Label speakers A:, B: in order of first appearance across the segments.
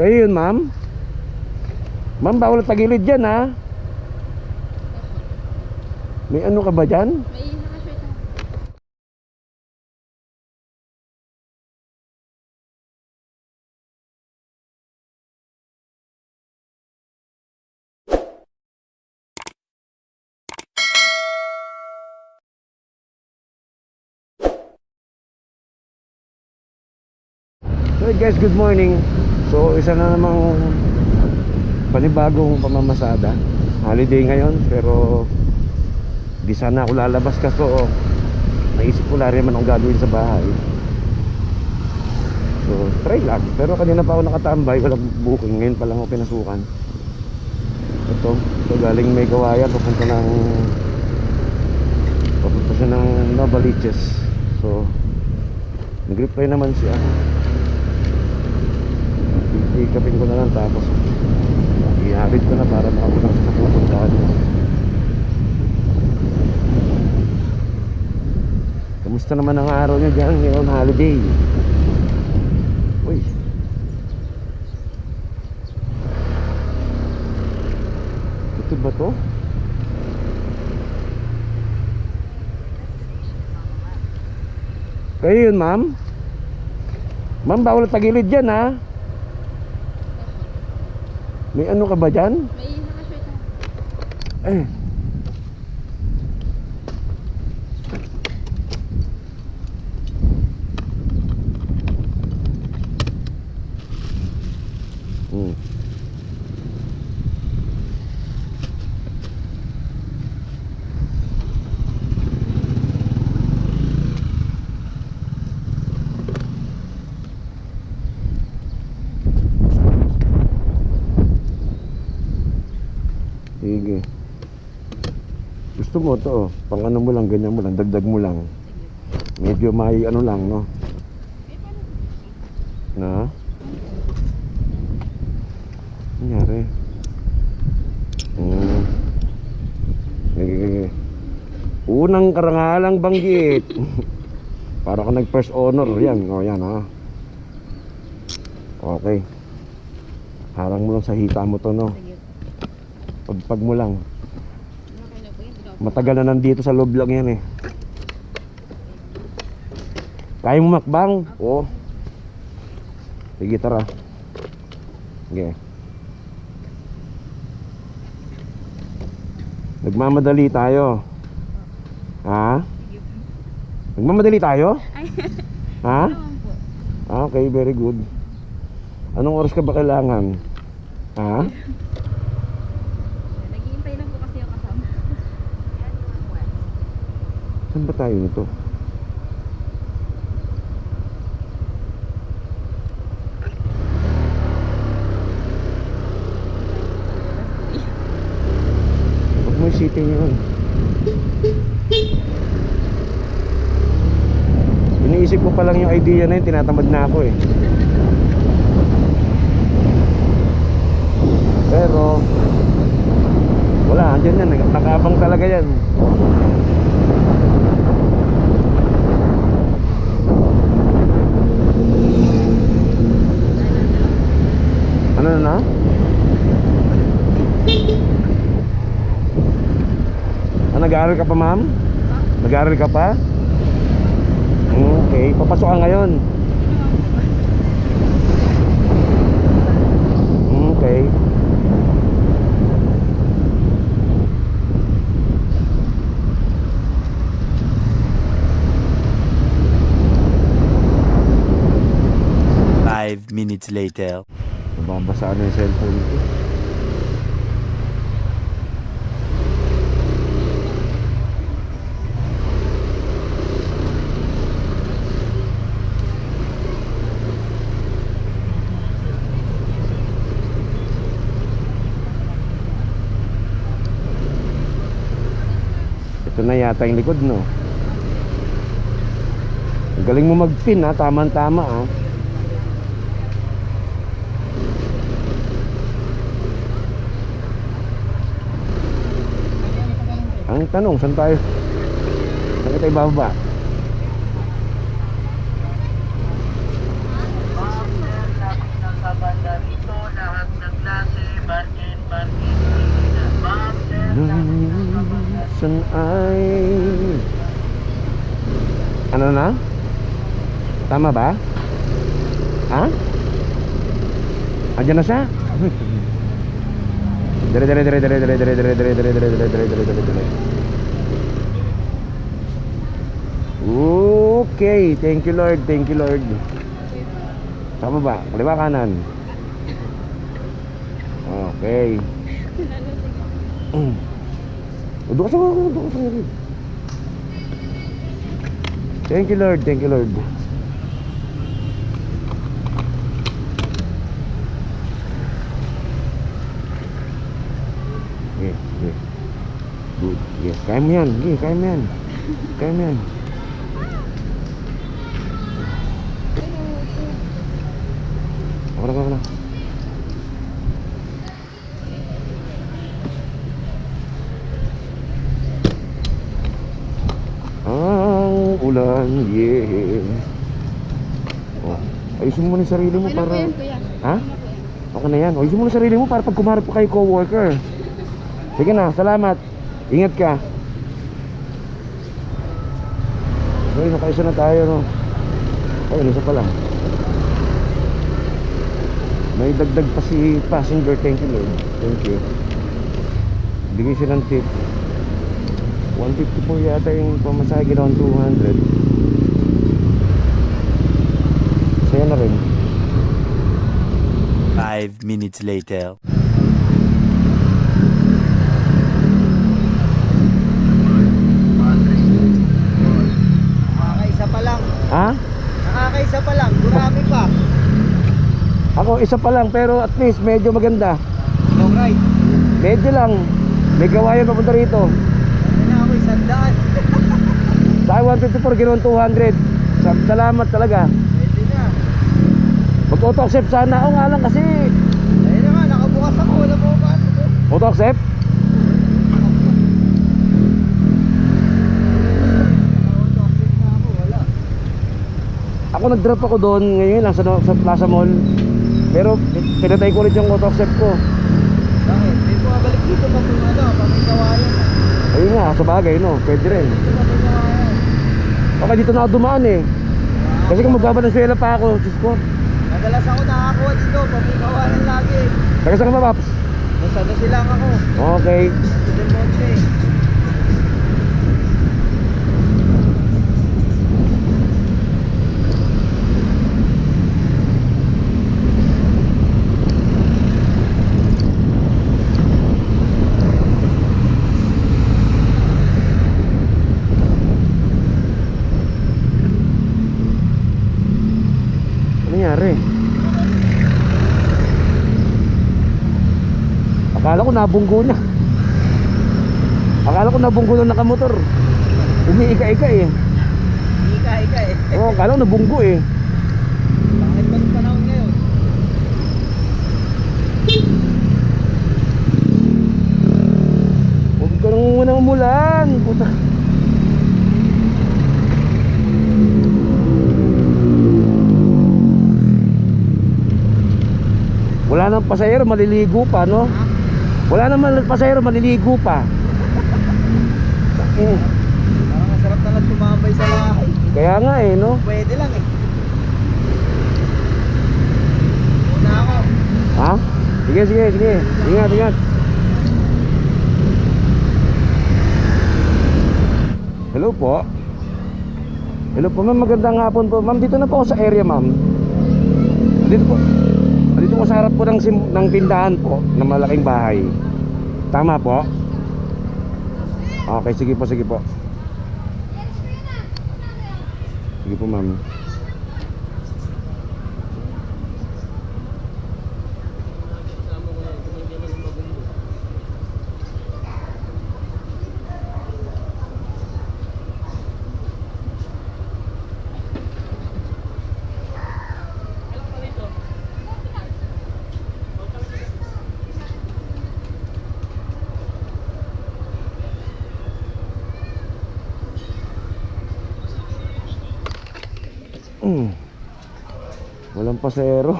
A: Kayo yun, ma'am? Ma'am, bawal tagilid dyan, ha? May ano ka ba dyan?
B: May.
A: So hey guys, good morning. So isa na namang panibagong pamamasada. Holiday ngayon pero di sana ako lalabas kasi oh, naisip ko lari man akong gagawin sa bahay. So try lang. Pero kanina pa ako nakatambay, walang booking. Ngayon pa lang ako pinasukan. Ito, so galing may kawayan papunta ng papunta siya ng Novaliches. So nag-reply naman siya. Ikapin ko na lang tapos ihabit ko na para makapunta sa pupuntahan mo. Kamusta naman ang araw niya dyan ngayon holiday? Uy. Ito ba to? Kayo yun ma'am? Ma'am bawal tagilid dyan ha? May ano ka ba dyan?
B: May nakashirt na.
A: Eh. Hmm. Sige. Gusto mo to, pang ano mo lang, ganyan mo lang, dagdag mo lang. Medyo may ano lang, no? Na? Nangyari? Hmm. Sige. Unang karangalang banggit. Para ka nag first honor. Yan, o yan ha. Okay. Harang mo lang sa hita mo to, no? Pagpag mo lang.
B: Okay na po yun. Hindi ako-
A: Matagal na nandito sa loob lang yan eh. Kaya mo makbang? Oo. Sige, tara. Sige. Nagmamadali tayo. Ha? Nagmamadali tayo?
B: Ay,
A: Ha?
B: naman po.
A: Okay, very good. Anong oras ka ba kailangan? Ha?
B: Naghihintay lang po kasi yung kasama.
A: Saan ba tayo nito? Huwag mo isipin yun. Iniisip ko pa lang yung idea na yun, tinatamad na ako eh. Pero, wala, andyan yan, nakabang talaga yan. Ano na? Ah, nag-aaral ka pa ma'am? Nag-aaral ka pa? Okay, papasok ka ngayon. Okay.
C: Five minutes later.
A: Nababasa na yung cellphone ko. Ito na yata yung likod, no? Galing mo mag-pin, ha? Tama-tama, ha? Ang tanong, saan tayo? Saan tayo bababa?
D: Saan ay
A: Ano na? Tama ba? Ha? Aja na siya? Dire dire dire dire dire dire dire dire dire dire dire dire dire dire Okay, thank you Lord, thank you Lord. Tama ba? Kaliwa kanan. Okay. Doon ka sa doon ka sa. Thank you Lord, thank you Lord. Kaya mo yan. Sige, kaya mo yan. Kaya mo yan. Ako na, ako na. Ang ulan, yeah. Oh, ayusin mo na yung sarili mo para...
B: yan.
A: Ha?
B: Okay na yan.
A: Ayusin mo na sarili mo para pag kumarap pa kay coworker. Sige na, salamat. Ingat ka. Ay, nakaisa na tayo, no? Ay, isa pa lang. May dagdag pa si passenger. Thank you, Lord. Thank you. Bigay silang tip. 150 po yata yung pamasahe ginawan 200. Saya na rin.
C: Five minutes later.
D: Nakakaisa pa lang.
A: Ha?
D: Nakakaisa pa lang. Durami pa.
A: Ako isa pa lang pero at least medyo maganda.
D: Long ride.
A: Medyo lang. May gawayan papunta rito.
D: Ano na ako isang daan.
A: Sa 154 ginawan 200. Sa- Salamat talaga.
D: Pwede na.
A: Mag-auto accept sana. Oo nga lang kasi
D: Ayun naman, nakabukas ako. Wala mo ba?
A: auto accept. Ako nag-drop ako doon ngayon lang sa, sa Plaza Mall. Pero pinatay ko ulit yung auto accept ko.
D: Bakit? May bumabalik dito pa kung ano, pag may kawayan.
A: Ayun nga, sa bagay no. Pwede rin. Baka dito na ako dumaan eh. Kasi kung magbabalansuela pa ako, Diyos ko.
D: Madalas ako nakakuha dito pag may kawayan lagi.
A: Taga saan ka ba, Paps?
D: Nasa ano silang ako.
A: Okay.
D: Sa Del Monte.
A: Ano nangyari? Akala ko nabunggo na. Akala ko nabunggo na nakamotor. Umiika-ika eh.
D: Ika-ika eh.
A: Oo, akala ko nabunggo eh.
D: Bakit pa ng panahon ngayon?
A: Huwag ka nang umulan. Puta. Wala nang pasahero, maliligo pa, no? Wala naman pasahero, maliligo pa.
D: Parang masarap na lang tumambay sa bahay.
A: Kaya nga eh, no?
D: Pwede lang eh. Una ako.
A: Ha? Sige, sige, sige. Ingat, ingat. Hello po. Hello po, ma'am. Magandang hapon po. Ma'am, dito na po ako sa area, ma'am. Dito po. Po sa harap po ng, sim- ng tindahan po ng malaking bahay. Tama po? Okay, sige po, sige po. Sige po, ma'am. pasero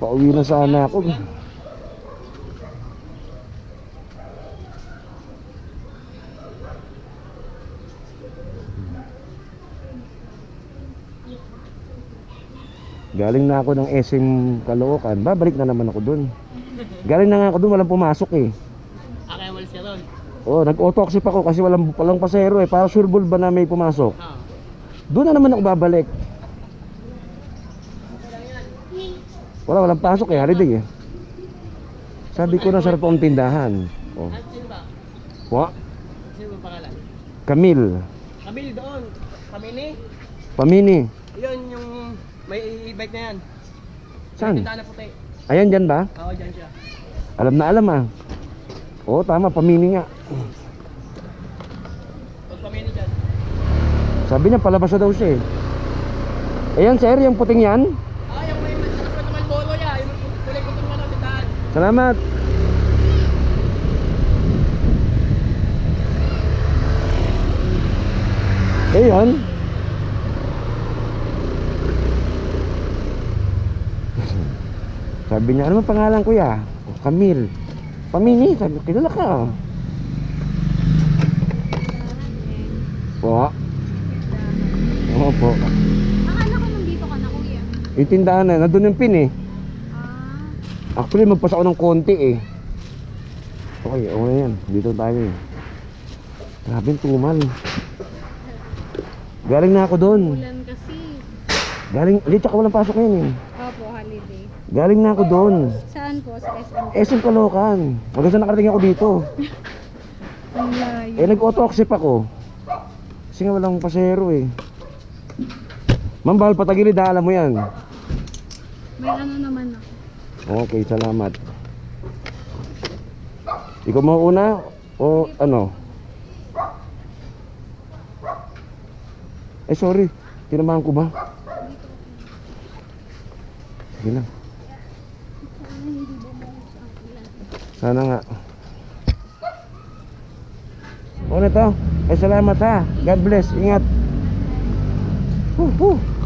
A: pauwi na sana ako Galing na ako ng SM Caloocan. Babalik na naman ako doon. Galing na nga ako doon, walang pumasok eh.
D: Okay, walis ka doon.
A: Oo, oh, nag-autoxip ako kasi walang palang pasero eh. Para sure ba na may pumasok?
D: Oo.
A: Doon na naman ako babalik. Wala, walang pasok eh, holiday eh. Sabi ko na sarap ang tindahan. Oh. Wa,
D: Sino ba pangalan?
A: Camille,
D: Kamil doon. Kamini?
A: Pamini.
D: Yun yung may bike na yan.
A: Saan?
D: Tindahan na puti.
A: Ayan dyan ba?
D: Oo, dyan siya.
A: Alam na alam ah. Oo, tama, Pamini nga.
D: Huwag kamini dyan.
A: Sabi niya, palabas na daw siya eh. Ayan sir, yung puting yan.
D: Ah, yung may nakasuot naman bolo ya. Yung kulay ko naman ang tindahan.
A: Salamat. Eh yun. Sabi niya, ano ang pangalan kuya? Oh, Camille. Pamini, sabi ko, kilala ka. Po. Oo po.
B: Akala ko nandito ka na, kuya.
A: Yung tindahan na, nandun yung pin eh. Actually, magpas ako ng konti eh. Okay, okay na yan. Dito tayo eh. Grabe yung tumal. Galing na ako doon.
B: ulan kasi.
A: Galing, hindi, tsaka walang pasok ngayon eh.
B: Opo, holiday.
A: Galing na ako doon.
B: Saan po? Sa SM?
A: SM Caloocan. Hanggang sa nakarating ako dito.
B: Ang layo.
A: Eh, nag-auto-accept ako. Kasi nga walang pasero eh. Ma'am, bawal patagilid alam mo yan.
B: May ano naman ako.
A: Okay, salamat. Ikaw mauna o ano? Eh sorry, tinamahan ko ba? Sige lang. Sana nga. O na to. Eh salamat ha. God bless. Ingat. Huh, huh.